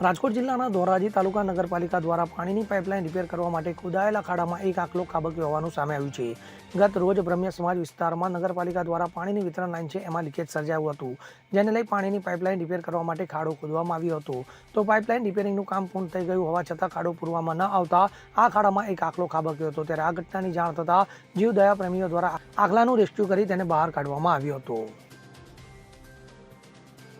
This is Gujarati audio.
રાજકોટ જિલ્લાના ધોરાજી તાલુકા નગરપાલિકા દ્વારા પાણીની પાઇપલાઇન રિપેર કરવા માટે ખોદાયેલા ખાડામાં એક આખલો ખાબક્યો હોવાનું સામે આવ્યું છે. ગત રોજ બ્રહ્મ્ય સમાજ વિસ્તારમાં નગરપાલિકા દ્વારા પાણીની વિતરણ લાઇન છે, એમાં લીકેજ સર્જાયું હતું, જેને લઈ પાણીની પાઇપલાઇન રિપેર કરવા માટે ખાડો ખોદવામાં આવ્યો હતો. તો પાઇપલાઇન રિપેરિંગનું કામ પૂર્ણ થઈ ગયું હોવા છતાં ખાડો પૂરવામાં ન આવતા આ ખાડામાં એક આકલો ખાબક્યો હતો. ત્યારે આ ઘટનાની જાણ થતાં જીવદયા પ્રેમીઓ દ્વારા આખલાનું રેસ્ક્યુ કરી તેને બહાર કાઢવામાં આવ્યો હતો.